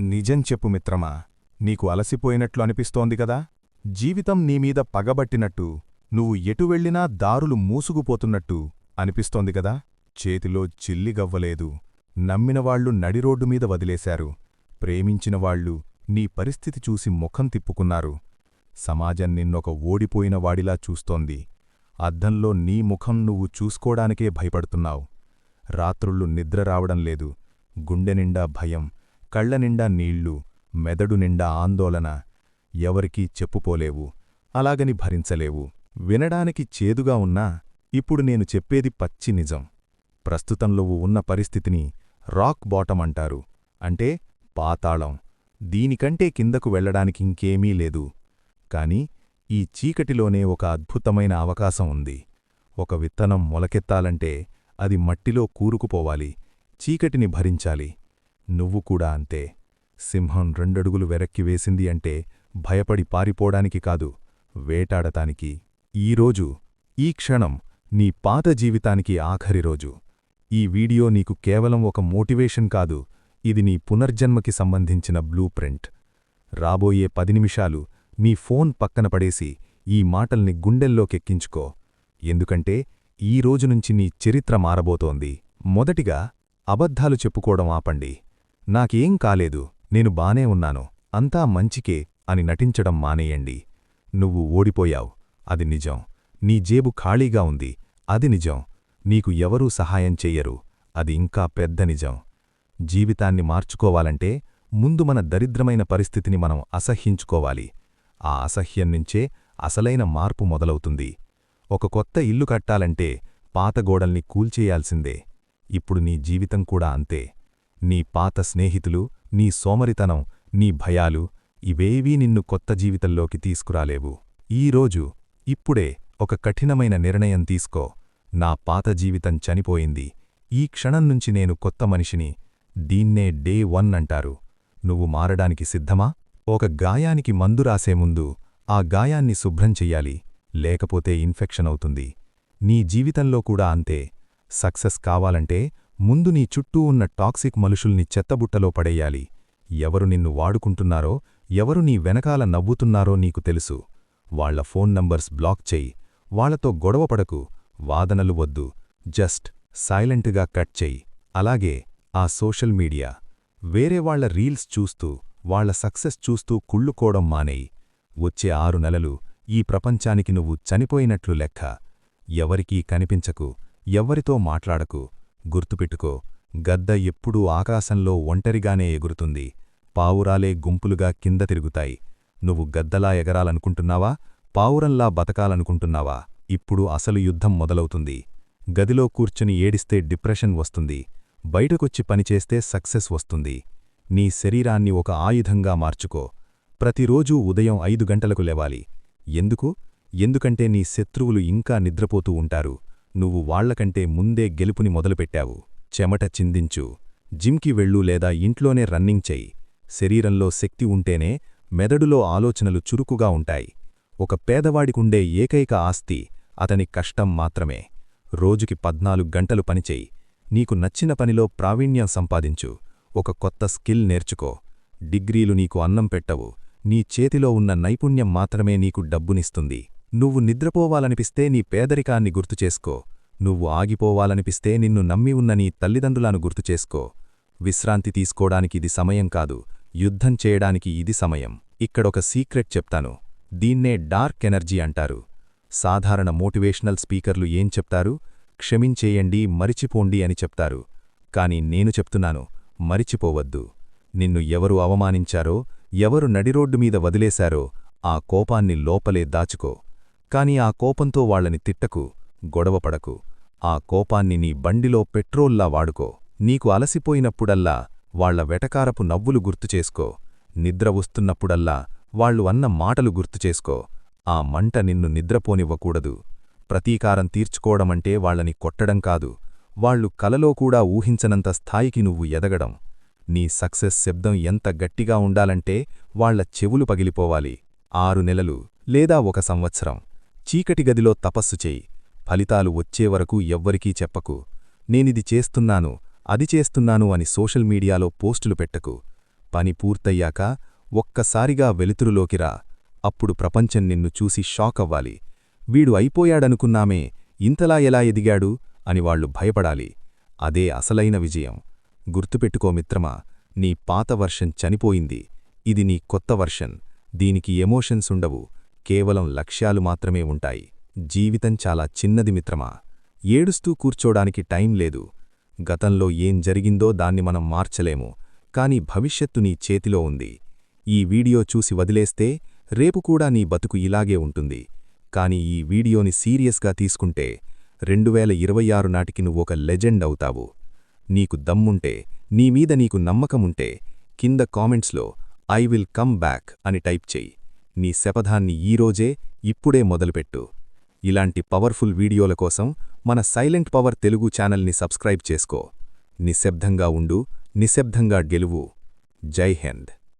నిజం చెప్పు మిత్రమా నీకు అలసిపోయినట్లు అనిపిస్తోంది కదా? జీవితం నీమీద పగబట్టినట్టు నువ్వు ఎటు వెళ్ళినా దారులు మూసుకుపోతున్నట్టు అనిపిస్తోంది కదా? చేతిలో చిల్లిగవ్వలేదు నమ్మినవాళ్ళు నడిరోడ్డు మీద వదిలేశారు. ప్రేమించినవాళ్ళు నీ పరిస్థితి చూసి ముఖం తిప్పుకున్నారు. సమాజం నిన్నొక ఓడిపోయిన వాడిలా చూస్తోంది. అద్దంలో నీ ముఖం నువ్వు చూసుకోడానికే భయపడుతున్నావు. రాత్రుళ్ళు నిద్ర రావడం లేదు. గుండెనిండా భయం. కళ్ళనిండా నీళ్ళు మెదడు నిండా ఆందోళన ఎవరికీ చెప్పుపోలేవు అలాగని భరించలేవు. వినడానికి చేదుగా ఉన్నా ఇప్పుడు నేను చెప్పేది పచ్చి నిజం. ప్రస్తుతంలో ఉన్న పరిస్థితిని రాక్ బాటం అంటారు. అంటే పాతాళం. దీనికంటే కిందకు వెళ్ళడానికింకేమీ లేదు. కాని ఈ చీకటిలోనే ఒక అద్భుతమైన అవకాశం ఉంది. ఒక విత్తనం మొలకెత్తాలంటే అది మట్టిలో కూరుకుపోవాలి చీకటిని భరించాలి. నువ్వు కూడా అంతే. సింహం రెండడుగులు వెరక్కి వేసింది అంటే భయపడి పారిపోడానికి కాదు వేటాడటానికి. ఈరోజు ఈ క్షణం నీ పాత జీవితానికి ఆఖరి రోజు. ఈ వీడియో నీకు కేవలం ఒక మోటివేషన్ కాదు ఇది నీ పునర్జన్మకి సంబంధించిన బ్లూ ప్రింట్. రాబోయే పది నిమిషాలు నీ ఫోన్ పక్కన పడేసి ఈ మాటల్ని గుండెల్లోకెక్కించుకో. ఎందుకంటే ఈ రోజునుంచి నీ చరిత్ర మారబోతోంది. మొదటిగా అబద్ధాలు చెప్పుకోవడం ఆపండి. నాకేం కాలేదు నేను బానే ఉన్నాను అంతా మంచికే అని నటించడం మానేయండి. నువ్వు ఓడిపోయావు అది నిజం. నీ జేబు ఖాళీగా ఉంది అది నిజం. నీకు ఎవరూ సహాయం చెయ్యరు అది ఇంకా పెద్ద నిజం. జీవితాన్ని మార్చుకోవాలంటే ముందు మన దరిద్రమైన పరిస్థితిని మనం అసహ్యించుకోవాలి. ఆ అసహ్యం నుంచే అసలైన మార్పు మొదలవుతుంది. ఒక కొత్త ఇల్లు కట్టాలంటే పాత గోడల్ని కూల్చేయాల్సిందే. ఇప్పుడు నీ జీవితం కూడా అంతే. నీ పాత స్నేహితులు నీ సోమరితనం నీ భయాలు ఇవేవీ నిన్ను కొత్త జీవితంలోకి తీసుకురాలేవు. ఈరోజు ఇప్పుడే ఒక కఠినమైన నిర్ణయం తీసుకో. నా పాత జీవితం చనిపోయింది. ఈ క్షణం నుంచి నేను కొత్త మనిషిని దీన్నే డే వన్ అంటారు. నువ్వు మారడానికి సిద్ధమా? ఒక గాయానికి మందు రాసే ముందు ఆ గాయాన్ని శుభ్రం చెయ్యాలి. లేకపోతే ఇన్ఫెక్షన్ అవుతుంది. నీ జీవితంలో కూడా అంతే. సక్సెస్ కావాలంటే ముందు నీ చుట్టూ ఉన్న టాక్సిక్ మనుషుల్ని చెత్తబుట్టలో పడేయాలి. ఎవరు నిన్ను వాడుకుంటున్నారో ఎవరు నీ వెనకాల నవ్వుతున్నారో నీకు తెలుసు. వాళ్ళ ఫోన్ నంబర్స్ బ్లాక్ చెయ్యి వాళ్ళతో గొడవపడకు వాదనలు వద్దు. జస్ట్ సైలెంట్గా కట్ చెయ్యి అలాగే ఆ సోషల్ మీడియా. వేరే వాళ్ళ రీల్స్ చూస్తూ వాళ్ళ సక్సెస్ చూస్తూ కుళ్ళుకోవడం మానేయి. వచ్చే ఆరు నెలలు ఈ ప్రపంచానికి నువ్వు చనిపోయినట్లు లెక్క. ఎవరికీ కనిపించకు. ఎవ్వరితో మాట్లాడకు. గుర్తుపెట్టుకో గద్ద ఎప్పుడూ ఆకాశంలో ఒంటరిగానే ఎగురుతుంది. పావురాలే గుంపులుగా కింద తిరుగుతాయి. నువ్వు గద్దలా ఎగరాలనుకుంటున్నావా? పావురంలా బతకాలనుకుంటున్నావా? ఇప్పుడు అసలు యుద్ధం మొదలవుతుంది. గదిలో కూర్చుని ఏడిస్తే డిప్రెషన్ వస్తుంది. బయటకొచ్చి పనిచేస్తే సక్సెస్ వస్తుంది. నీ శరీరాన్ని ఒక ఆయుధంగా మార్చుకో. ప్రతిరోజూ ఉదయం ఐదు గంటలకు లేవాలి. ఎందుకు? ఎందుకంటే నీ శత్రువులు ఇంకా నిద్రపోతూ ఉంటారు. నువ్వు వాళ్ళకంటే ముందే గెలుపుని మొదలుపెట్టావు. చెమట చిందించు. జిమ్కి వెళ్ళు లేదా ఇంట్లోనే రన్నింగ్ చెయ్యి. శరీరంలో శక్తి ఉంటేనే మెదడులో ఆలోచనలు చురుకుగా ఉంటాయి. ఒక పేదవాడికుండే ఏకైక ఆస్తి అతని కష్టం మాత్రమే. రోజుకి పద్నాలుగు గంటలు పనిచేయి నీకు నచ్చిన పనిలో ప్రావీణ్యం సంపాదించు. ఒక కొత్త స్కిల్ నేర్చుకో. డిగ్రీలు నీకు అన్నం పెట్టవు. నీ చేతిలో ఉన్న నైపుణ్యం మాత్రమే నీకు డబ్బునిస్తుంది. నువ్వు నిద్రపోవాలనిపిస్తే నీ పేదరికాన్ని గుర్తుచేసుకో. నువ్వు ఆగిపోవాలనిపిస్తే నిన్ను నమ్మి ఉన్న నీ తల్లిదండ్రులను గుర్తుచేసుకో. విశ్రాంతి తీసుకోడానికి ఇది సమయం కాదు. యుద్ధం చేయడానికి ఇది సమయం. ఇక్కడొక సీక్రెట్ చెప్తాను. దీన్నే డార్క్ ఎనర్జీ అంటారు. సాధారణ మోటివేషనల్ స్పీకర్లు ఏం చెప్తారు? క్షమించేయండి మరిచిపోండి అని చెప్తారు. కాని నేను చెప్తున్నాను మరిచిపోవద్దు. నిన్ను ఎవరు అవమానించారో ఎవరు నడిరోడ్డు మీద వదిలేశారో ఆ కోపాన్ని లోపలే దాచుకో. కాని ఆ కోపంతో వాళ్ళని తిట్టకు గొడవపడకు ఆ కోపాన్ని నీ బండిలో పెట్రోల్లా వాడుకో. నీకు అలసిపోయినప్పుడల్లా వాళ్ళ వెటకారపు నవ్వులు గుర్తుచేసుకో నిద్ర వస్తున్నప్పుడల్లా వాళ్ళు అన్న మాటలు గుర్తుచేసుకో ఆ మంట నిన్ను నిద్రపోనివ్వకూడదు. ప్రతీకారం తీర్చుకోవడమంటే వాళ్ళని కొట్టడం కాదు. వాళ్ళు కలలో కూడా ఊహించనంత స్థాయికి నువ్వు ఎదగడం. నీ సక్సెస్ శబ్దం ఎంత గట్టిగా ఉండాలంటే వాళ్ళ చెవులు పగిలిపోవాలి. ఆరు నెలలు లేదా ఒక సంవత్సరం. చీకటి గదిలో తపస్సు చేయి. ఫలితాలు వచ్చేవరకు ఎవ్వరికీ చెప్పకు. నేనిది చేస్తున్నాను అది చేస్తున్నాను అని సోషల్ మీడియాలో పోస్టులు పెట్టకు. పని పూర్తయ్యాక ఒక్కసారిగా వెలుతురులోకి రా. అప్పుడు ప్రపంచం నిన్ను చూసి షాక్ అవ్వాలి. వీడు అయిపోయాడనుకున్నామే ఇంతలా ఎలా ఎదిగాడు? అని వాళ్ళు భయపడాలి. అదే అసలైన విజయం. గుర్తుపెట్టుకో మిత్రమా నీ పాత వర్షన్ చనిపోయింది. ఇది నీ కొత్త వర్షన్. దీనికి ఎమోషన్స్ ఉండవు. కేవలం లక్ష్యాలు మాత్రమే ఉంటాయి. జీవితం చాలా చిన్నది మిత్రమా? ఏడుస్తూ కూర్చోడానికి టైం లేదు. గతంలో ఏం జరిగిందో దాన్ని మనం మార్చలేము. కాని భవిష్యత్తు నీ చేతిలో ఉంది. ఈ వీడియో చూసి వదిలేస్తే రేపు కూడా నీ బతుకు ఇలాగే ఉంటుంది. కాని ఈ వీడియోని సీరియస్గా తీసుకుంటే రెండువేల ఇరవై ఆరు నాటికి ఒక లెజెండ్ అవుతావు. నీకు దమ్ముంటే నీమీద నీకు నమ్మకముంటే కింద కామెంట్స్లో ఐ విల్ కమ్ బ్యాక్ అని టైప్ చెయ్యి నీ శపథాన్ని ఈరోజే ఇప్పుడే మొదలుపెట్టు. ఇలాంటి పవర్ఫుల్ వీడియోల కోసం మన సైలెంట్ పవర్ తెలుగు ఛానల్ని సబ్స్క్రైబ్ చేసుకో. నిశ్శబ్దంగా ఉండు నిశ్శబ్దంగా గెలువు. జై హింద్.